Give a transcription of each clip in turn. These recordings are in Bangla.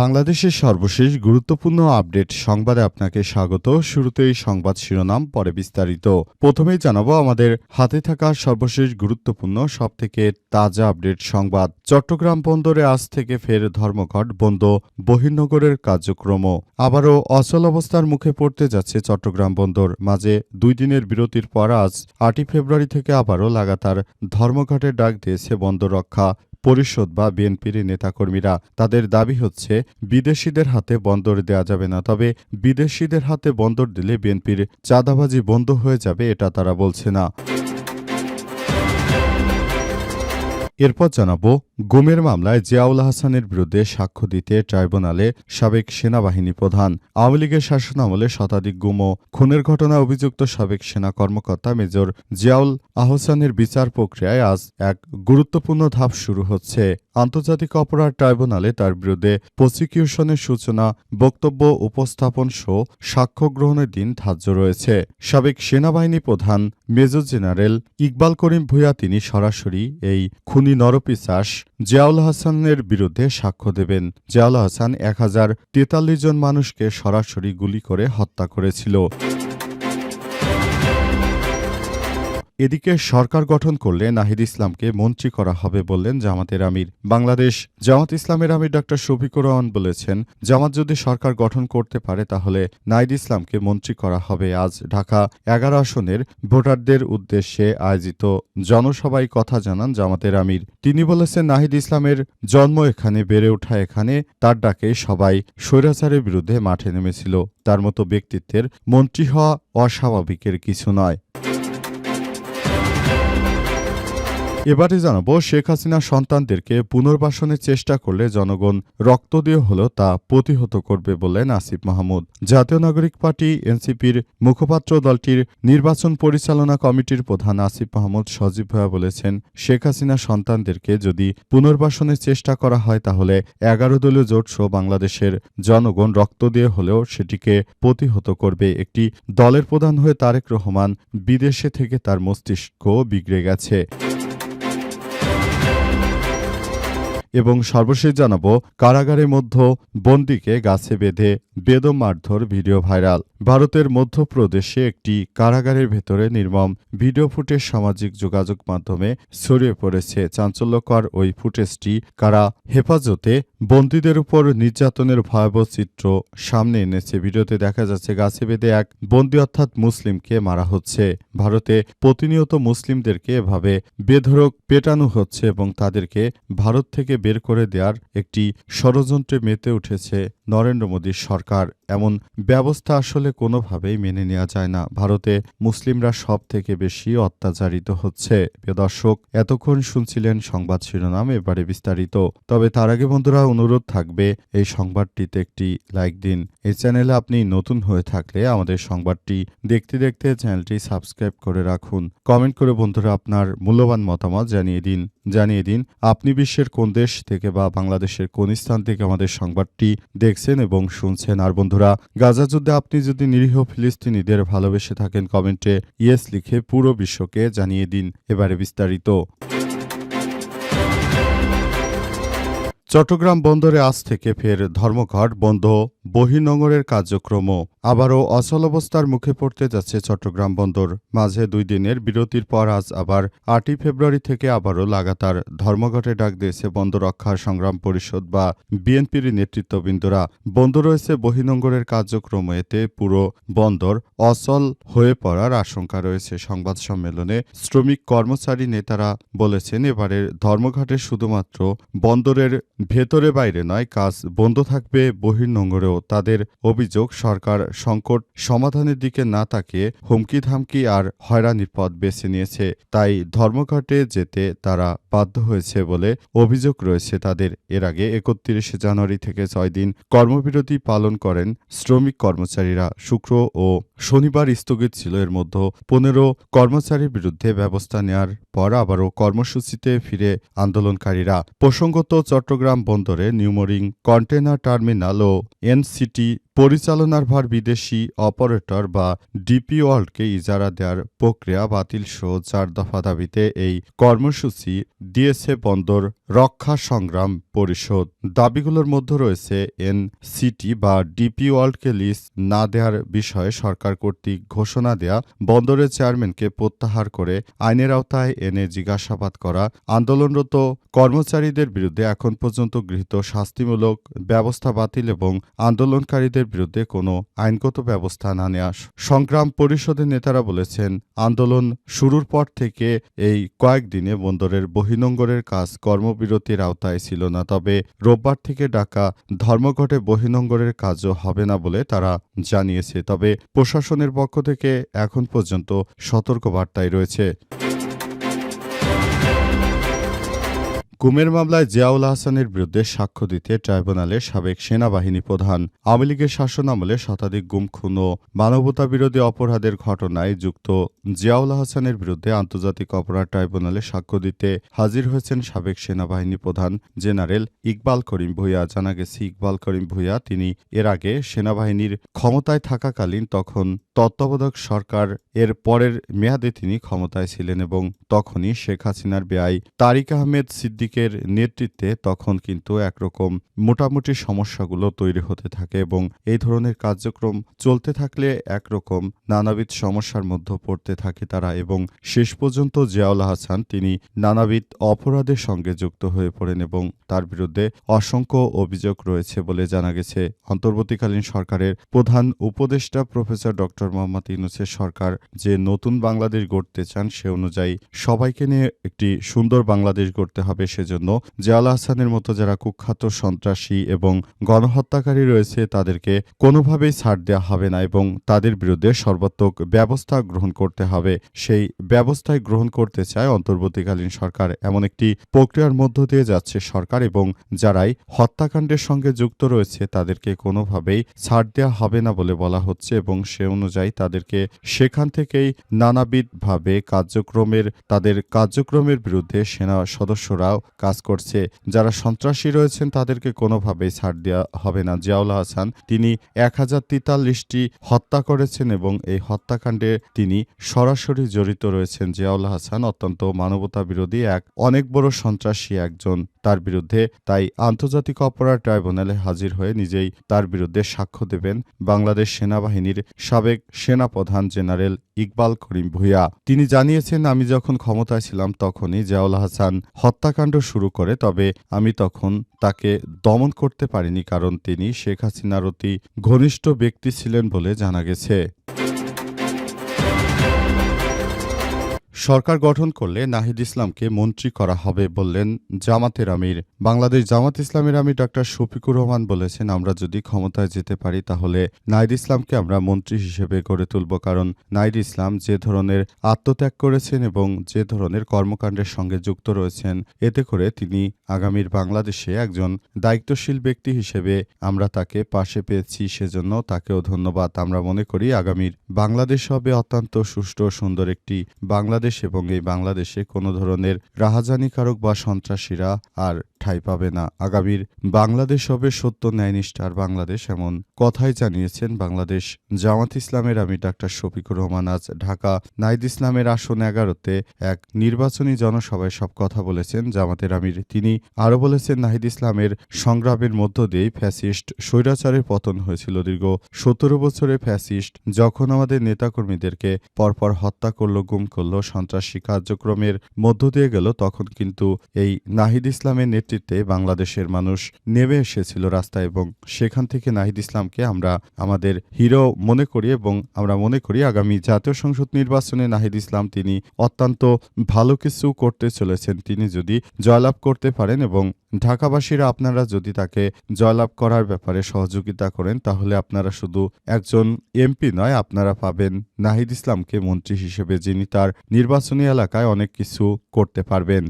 বাংলাদেশের সর্বশেষ গুরুত্বপূর্ণ আপডেট সংবাদে আপনাকে স্বাগত। শুরুতেই সংবাদ শিরোনাম, পরে বিস্তারিত। প্রথমেই জানাব আমাদের হাতে থাকা সর্বশেষ গুরুত্বপূর্ণ, সবথেকে তাজা আপডেট সংবাদ। চট্টগ্রাম বন্দরে আজ থেকে ফের ধর্মঘট বন্ধ, বহির্নগরের কার্যক্রম আবারও অচল অবস্থার মুখে পড়তে যাচ্ছে চট্টগ্রাম বন্দর। মাঝে দুই দিনের বিরতির পর আজ আটই ফেব্রুয়ারি থেকে আবারও লাগাতার ধর্মঘটের ডাক দিয়েছে বন্দর রক্ষা। পরিষদ বা বিএনপির নেতাকর্মীরা তাদের দাবি হচ্ছে, বিদেশিদের হাতে বন্দর দেয়া যাবে না। তবে বিদেশিদের হাতে বন্দর দিলে বিএনপির চাঁদাবাজি বন্ধ হয়ে যাবে এটা তারা বলছে না। এরপর জানাব গুমের মামলায় জিয়াউল হাসানের বিরুদ্ধে সাক্ষ্য দিতে ট্রাইব্যুনালে সাবেক সেনাবাহিনী প্রধান। আওয়ামী লীগের শাসনামলে শতাধিক গুম ও খুনের ঘটনায় অভিযুক্ত সাবেক সেনা কর্মকর্তা মেজর জিয়াউল আহসানের বিচার প্রক্রিয়ায় আজ এক গুরুত্বপূর্ণ ধাপ শুরু হচ্ছে। আন্তর্জাতিক অপরাধ ট্রাইব্যুনালে তার বিরুদ্ধে প্রসিকিউশনের সূচনা, বক্তব্য, উপস্থাপন সহ সাক্ষ্য গ্রহণের দিন ধার্য রয়েছে। সাবেক সেনাবাহিনী প্রধান মেজর জেনারেল ইকবাল করিম ভূঁইয়া তিনি সরাসরি এই খুনি নরপিশাস জিয়াউল হাসানের বিরুদ্ধে সাক্ষ্য দেবেন। জিয়াউল হাসান এক হাজার তেতাল্লিশ জন মানুষকে সরাসরি গুলি করে হত্যা করেছিল। এদিকে সরকার গঠন করলে নাহিদ ইসলামকে মন্ত্রী করা হবে বললেন জামাতের আমির। বাংলাদেশ জামাত ইসলামের আমির ডক্টর শফিকুর রহমান বলেছেন, জামাত যদি সরকার গঠন করতে পারে তাহলে নাহিদ ইসলামকে মন্ত্রী করা হবে। আজ ঢাকা এগারো আসনের ভোটারদের উদ্দেশ্যে আয়োজিত জনসভায় কথা জানান জামাতের আমির। তিনি বলেছেন, নাহিদ ইসলামের জন্ম এখানে, বেড়ে ওঠা এখানে। তার ডাকে সবাই স্বৈরাচারের বিরুদ্ধে মাঠে নেমেছিল। তার মতো ব্যক্তিত্বের মন্ত্রী হওয়া অস্বাভাবিকের কিছু নয়। এবারে জানাব শেখ হাসিনার সন্তানদেরকে পুনর্বাসনের চেষ্টা করলে জনগণ রক্ত দিয়ে হলেও তা প্রতিহত করবে বললেন আসিফ মাহমুদ। জাতীয় নাগরিক পার্টি, এনসিপির মুখপাত্র দলটির নির্বাচন পরিচালনা কমিটির প্রধান আসিফ মাহমুদ সজীব ভয়া বলেছেন, শেখ হাসিনার সন্তানদেরকে যদি পুনর্বাসনের চেষ্টা করা হয় তাহলে এগারো দলীয় জোট সহ বাংলাদেশের জনগণ রক্ত দিয়ে হলেও সেটিকে প্রতিহত করবে। একটি দলের প্রধান হয়ে তারেক রহমান বিদেশে থেকে তার মস্তিষ্ক বিগড়ে গেছে। এবং সর্বশেষ জানাব কারাগারের মধ্য বন্দিকে গাছে বেঁধে বেদম মারধর ভিডিও ভাইরাল। ভারতের মধ্যপ্রদেশে একটি কারাগারের ভেতরে নির্মম ভিডিও ফুটেজ সামাজিক যোগাযোগ মাধ্যমে ছড়িয়ে পড়েছে। চাঞ্চল্যকর ওই ফুটেজটি কারা হেফাজতে বন্দীদের উপর নির্যাতনের ভয়াবহ চিত্র সামনে এনেছে। ভিডিওতে দেখা যাচ্ছে, গাছে বেঁধে এক বন্দী অর্থাৎ মুসলিমকে মারা হচ্ছে। ভারতে প্রতিনিয়ত মুসলিমদেরকে এভাবে বেধরক পেটানো হচ্ছে এবং তাদেরকে ভারত থেকে বের করে দেওয়ার একটি ষড়যন্ত্রে মেতে উঠেছে নরেন্দ্র মোদীর সরকার। এমন ব্যবস্থা আসলে কোনোভাবেই মেনে নেওয়া যায় না। ভারতে মুসলিমরা সব থেকে বেশি অত্যাচারিত হচ্ছে। দর্শক, এতক্ষণ শুনছিলেন সংবাদ শিরোনাম, এবারে বিস্তারিত। তবে তার আগে বন্ধুরা, অনুরোধ থাকবে এই সংবাদটিতে একটি লাইক দিন। এই চ্যানেলে আপনি নতুন হয়ে থাকলে আমাদের সংবাদটি দেখতে দেখতে চ্যানেলটি সাবস্ক্রাইব করে রাখুন। কমেন্ট করে বন্ধুরা আপনার মূল্যবান মতামত জানিয়ে দিন। জানিয়ে দিন, আপনি বিশ্বের কোন দেশ থেকে বা বাংলাদেশের কোন স্থান থেকে আমাদের সংবাদটি দেখছেন এবং শুনছেন। আর বন্ধুরা, গাজা যুদ্ধে আপনি যদি নিরীহ ফিলিস্তিনিদের ভালোবেসে থাকেন, কমেন্টে ইয়েস লিখে পুরো বিশ্বকে জানিয়ে দিন। এবারে বিস্তারিত। চট্টগ্রাম বন্দরে আজ থেকে ফের ধর্মঘট বন্ধ। বহির্নগরের কার্যক্রম আবারও অচল অবস্থার মুখে পড়তে যাচ্ছে চট্টগ্রাম বন্দর। মাঝে দুই দিনের বিরতির পর আজ আবার আটই ফেব্রুয়ারি থেকে আবারও লাগাতার ধর্মঘটে ডাক দিয়েছে বন্দর রক্ষা সংগ্রাম পরিষদ বা বিএনপির নেতৃত্ববৃন্দরা। বন্ধ রয়েছে বহির্নগরের কার্যক্রম এতে পুরো বন্দর অচল হয়ে পড়ার আশঙ্কা রয়েছে। সংবাদ সম্মেলনে শ্রমিক কর্মচারী নেতারা বলেছেন, এবারের ধর্মঘটে শুধুমাত্র বন্দরের ভেতরে বাইরে নয়, কাজ বন্ধ থাকবে বহির্নোঙরেও তাদের অভিযোগ সরকার সংকট সমাধানের দিকে না তাকিয়ে হুমকি ধামকি আর হয়রানির পথ বেছে নিয়েছে। তাই ধর্মঘটে যেতে তারা বাধ্য হয়েছে বলে অভিযোগ রয়েছে তাদের। এর আগে একত্রিশে জানুয়ারি থেকে ছয় দিন কর্মবিরতি পালন করেন শ্রমিক কর্মচারীরা শুক্র ও শনিবার স্থগিত ছিল। এর মধ্যে পনেরো কর্মচারীর বিরুদ্ধে ব্যবস্থা নেয়ার পর আবারও কর্মসূচিতে ফিরে আন্দোলনকারীরা। প্রসঙ্গত চট্টগ্রাম বন্দরে নিউমোরিং কন্টেনার টার্মিনাল ও এনসিটি পরিচালনার ভার বিদেশি অপারেটর বা ডিপি ওয়ার্ল্ডকে ইজারা দেওয়ার প্রক্রিয়া বাতিল সহ চার দফা দাবিতে এই কর্মসূচি দিয়েছে বন্দর রক্ষা সংগ্রাম পরিষদ। দাবিগুলোর মধ্যে রয়েছে এনসিটি বা ডিপি ওয়ার্ল্ডকে লিজ না দেওয়ার বিষয়ে সরকার কর্তৃক ঘোষণা দেয়া, বন্দরের চেয়ারম্যানকে প্রত্যাহার করে আইনের আওতায় এনে জিজ্ঞাসাবাদ করা, আন্দোলনরত কর্মচারীদের বিরুদ্ধে এখন পর্যন্ত গৃহীত শাস্তিমূলক ব্যবস্থা বাতিল এবং আন্দোলনকারীদের বিরুদ্ধে কোনো আইনগত ব্যবস্থা না নেওয়া সংগ্রাম পরিষদের নেতারা বলেছেন, আন্দোলন শুরুর পর থেকে এই কয়েকদিনে বন্দরের বহিনঙ্গরের কাজ কর্মবিরতির আওতায় ছিল না, তবে রোববার থেকে ডাকা ধর্মঘটে বহিনঙ্গরের কাজও হবে না বলে তারা জানিয়েছে, তবে প্রশাসনের পক্ষ থেকে এখন পর্যন্ত সতর্কবার্তায় রয়েছে। গুমের মামলায় জিয়াউল হাসানের বিরুদ্ধে সাক্ষ্য দিতে ট্রাইব্যুনালে সাবেক সেনাবাহিনী প্রধান আওয়ামী লীগের শাসনামলে শতাধিক গুম খুন ও মানবতা বিরোধী অপরাধের ঘটনায় যুক্ত জিয়াউল হাসানের বিরুদ্ধে আন্তর্জাতিক অপরাধ ট্রাইব্যুনালে সাক্ষ্য দিতে হাজির হয়েছেন সাবেক সেনাবাহিনী প্রধান জেনারেল ইকবাল করিম ভূঁইয়া। জানা গেছে, ইকবাল করিম ভূঁইয়া তিনি এর আগে সেনাবাহিনীর ক্ষমতায় থাকাকালীন তখন তত্ত্বাবধায়ক সরকার এর পরের মেয়াদে তিনি ক্ষমতায় ছিলেন এবং তখনই শেখ হাসিনার বেআই তারিক আহমেদ সিদ্দিকের নেতৃত্বে তখন কিন্তু একরকম মোটামুটি সমস্যাগুলো তৈরি হতে থাকে এবং এই ধরনের কার্যক্রম চলতে থাকলে একরকম নানাবিধ সমস্যার মধ্যে পড়তে থাকে তারা এবং শেষ পর্যন্ত জিয়াউল হাসান তিনি নানাবিধ অপরাধের সঙ্গে যুক্ত হয়ে পড়েন এবং তার বিরুদ্ধে অসংখ্য অভিযোগ রয়েছে বলে জানা গেছে। অন্তর্বর্তীকালীন সরকারের প্রধান উপদেষ্টা প্রফেসর ডক্টর মোহাম্মদ ইউনুসের সরকার যে নতুন বাংলাদেশ গড়তে চান সে অনুযায়ী সবাইকে নিয়ে একটি সুন্দর বাংলাদেশ গড়তে হবে সেজন্য জিয়াউল আহসানের মতো যারা কুখ্যাত সন্ত্রাসী এবং গণহত্যাকারী রয়েছে, তাদেরকে কোনোভাবেই ছাড় দেওয়া হবে না এবং তাদের বিরুদ্ধে সর্বাত্মক ব্যবস্থা গ্রহণ করতে হবে। সেই ব্যবস্থায় গ্রহণ করতে চায় অন্তর্বর্তীকালীন সরকার। এমন একটি প্রক্রিয়ার মধ্য দিয়ে যাচ্ছে সরকার এবং যারাই হত্যাকাণ্ডের সঙ্গে যুক্ত রয়েছে, তাদেরকে কোনোভাবেই ছাড় দেওয়া হবে না বলে বলা হচ্ছে এবং সে অনুযায়ী তাদেরকে সেখান থেকেই নানাবিধভাবে কার্যক্রমের, তাদের কার্যক্রমের বিরুদ্ধে সেনা সদস্যরাও কাজ করছে। যারা সন্ত্রাসী রয়েছেন, তাদেরকে কোনোভাবেই ছাড় দেওয়া হবে না। জিয়াউল হাসান, তিনি এক হাজার তেতাল্লিশটি হত্যা করেছেন এবং এই হত্যাকাণ্ডে তিনি সরাসরি জড়িত রয়েছেন। জিয়াউল হাসান অত্যন্ত মানবতা বিরোধী এক, অনেক বড় সন্ত্রাসী একজন তার বিরুদ্ধে, তাই আন্তর্জাতিক অপরাধ ট্রাইব্যুনালে হাজির হয়ে নিজেই তার বিরুদ্ধে সাক্ষ্য দেবেন বাংলাদেশ সেনাবাহিনীর সাবেক সেনাপ্রধান জেনারেল ইকবাল করিম ভূঁইয়া। তিনি জানিয়েছেন, আমি যখন ক্ষমতায় ছিলাম তখনই জিয়াউল হাসান হত্যাকাণ্ড শুরু করে, তবে আমি তখন তাকে দমন করতে পারিনি কারণ তিনি শেখ হাসিনার অতি ঘনিষ্ঠ ব্যক্তি ছিলেন বলে জানা গেছে। সরকার গঠন করলে নাহিদ ইসলামকে মন্ত্রী করা হবে বললেন জামাতের আমির। বাংলাদেশ জামাত ইসলামের আমির ডক্টর শফিকুর রহমান বলেছেন, আমরা যদি ক্ষমতায় যেতে পারি তাহলে নাহিদ ইসলামকে আমরা মন্ত্রী হিসেবে গড়ে তুলব, কারণ নাহিদ ইসলাম যে ধরনের আত্মত্যাগ করেছেন এবং যে ধরনের কর্মকাণ্ডের সঙ্গে যুক্ত রয়েছেন, এতে করে তিনি আগামীর বাংলাদেশে একজন দায়িত্বশীল ব্যক্তি হিসেবে আমরা তাকে পাশে পেয়েছি, সেজন্য তাকেও ধন্যবাদ। আমরা মনে করি আগামীর বাংলাদেশ হবে অত্যন্ত সুষ্ঠু সুন্দর একটি বাংলাদেশ। এবং এই বাংলাদেশে কোনো ধরনের রাহাজানিকারক বা সন্ত্রাসীরা আর ঠাঁই পাবে না। আগামীর বাংলাদেশ হবে সত্য ন্যায়নিষ্ঠার বাংলাদেশ এমন কথাই জানিয়েছেন বাংলাদেশ জামাত ইসলামের আমি ডাক্তার শফিকুর রহমান। আজ ঢাকা নাইদ ইসলামের আসন এগারোতে এক নির্বাচনী জনসভায় সব কথা বলেছেন জামাতের আমির। তিনি আরও বলেছেন, নাহিদ ইসলামের সংগ্রামের মধ্য দিয়েই ফ্যাসিস্ট স্বৈরাচারের পতন হয়েছিল। দীর্ঘ সতেরো বছরে ফ্যাসিস্ট যখন আমাদের নেতাকর্মীদেরকে পরপর হত্যা করল, গুম করল, সন্ত্রাসী কার্যক্রমের মধ্য দিয়ে গেল, তখন কিন্তু এই নাহিদ ইসলামের নেতৃত্বে বাংলাদেশের মানুষ নেমে এসেছিল রাস্তায় এবং সেখান থেকে নাহিদ ইসলামকে আমরা আমাদের হিরো মনে করি এবং আমরা মনে করি আগামী জাতীয় সংসদ নির্বাচনে নাহিদ ইসলাম তিনি অত্যন্ত ভালো কিছু করতে চলেছেন। তিনি যদি জয়লাভ করতে পারেন এবং ঢাকাবাসীরা আপনারা যদি তাকে জয়লাভ করার ব্যাপারে সহযোগিতা করেন, তাহলে আপনারা শুধু একজন এমপি নয়, আপনারা পাবেন নাহিদ ইসলামকে মন্ত্রী হিসেবে যিনি তার নির্বাচনী এলাকায় অনেক কিছু করতে পারবেন।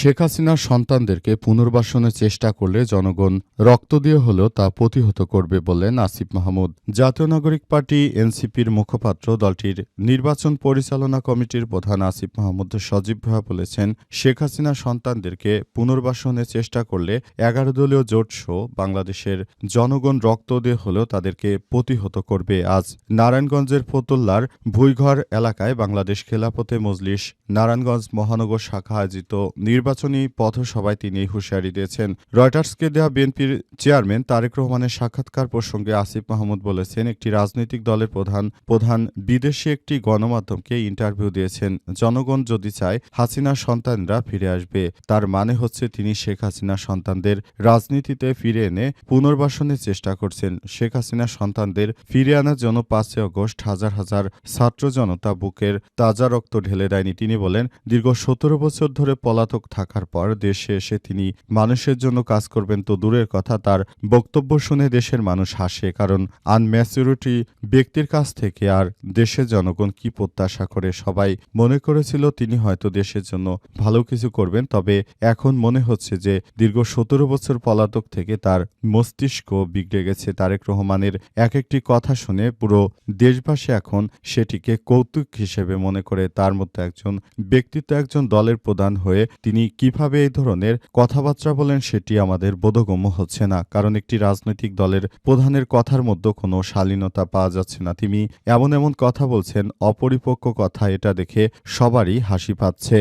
শেখ হাসিনার সন্তানদেরকে পুনর্বাসনের চেষ্টা করলে জনগণ রক্ত দিয়ে হলেও তা প্রতিহত করবে বললেন আসিফ মাহমুদ। জাতীয় নাগরিক পার্টি এনসিপির মুখপাত্র দলটির নির্বাচন পরিচালনা কমিটির প্রধান আসিফ মাহমুদ সজীব ভাইয়া বলেছেন, শেখ হাসিনার সন্তানদেরকে পুনর্বাসনের চেষ্টা করলে এগারো দলীয় জোট শো বাংলাদেশের জনগণ রক্ত দিয়ে হলেও তাদেরকে প্রতিহত করবে। আজ নারায়ণগঞ্জের ফতুল্লার ভুইঘর এলাকায় বাংলাদেশ খেলাপথে মজলিস নারায়ণগঞ্জ মহানগর শাখা আয়োজিত নির্বাচনী পথসভায় তিনি এই হুঁশিয়ারি দিয়েছেন। রয়টার্সকে দেওয়া বিএনপির চেয়ারম্যান তারেক রহমানের সাক্ষাৎকার প্রসঙ্গে আসিফ মাহমুদ বলেছেন, একটি রাজনৈতিক দলের প্রধান প্রধান বিদেশি একটি গণমাধ্যমকে ইন্টারভিউ দিয়েছেন। জনগণ যদি চায় হাসিনার সন্তানরা ফিরে আসবে। তার মানে হচ্ছে তিনি শেখ হাসিনার সন্তানদের রাজনীতিতে ফিরে এনে পুনর্বাসনের চেষ্টা করছেন। শেখ হাসিনার সন্তানদের ফিরে আনার জন্য পাঁচই আগস্ট হাজার হাজার ছাত্র জনতা বুকের তাজা রক্ত ঢেলে দেয়নি। তিনি বলেন, দীর্ঘ সতেরো বছর ধরে পলাতক থাকার পর দেশে এসে তিনি মানুষের জন্য কাজ করবেন তো দূরের কথা, তার বক্তব্য শুনে দেশের মানুষ হাসে, কারণ আনম্যাচুরিটি ব্যক্তির কাছ থেকে আর দেশের জনগণ কি প্রত্যাশা করে সবাই মনে করেছিল তিনি হয়তো দেশের জন্য ভালো কিছু করবেন, তবে এখন মনে হচ্ছে যে দীর্ঘ সতেরো বছর পলাতক থেকে তার মস্তিষ্ক বিগড়ে গেছে। তারেক রহমানের এক একটি কথা শুনে পুরো দেশবাসী এখন সেটিকে কৌতুক হিসেবে মনে করে, তার মধ্যে একজন ব্যক্তিত্ব, একজন দলের প্রধান হয়ে তিনি কীভাবে এই ধরনের কথাবার্তা বলেন সেটি আমাদের বোধগম্য হচ্ছে না, কারণ একটি রাজনৈতিক দলের প্রধানের কথার মধ্যে কোনো শালীনতা পাওয়া যাচ্ছে না। তিনি এমন এমন কথা বলছেন, অপরিপক্ক কথা, এটা দেখে সবারই হাসি পাচ্ছে।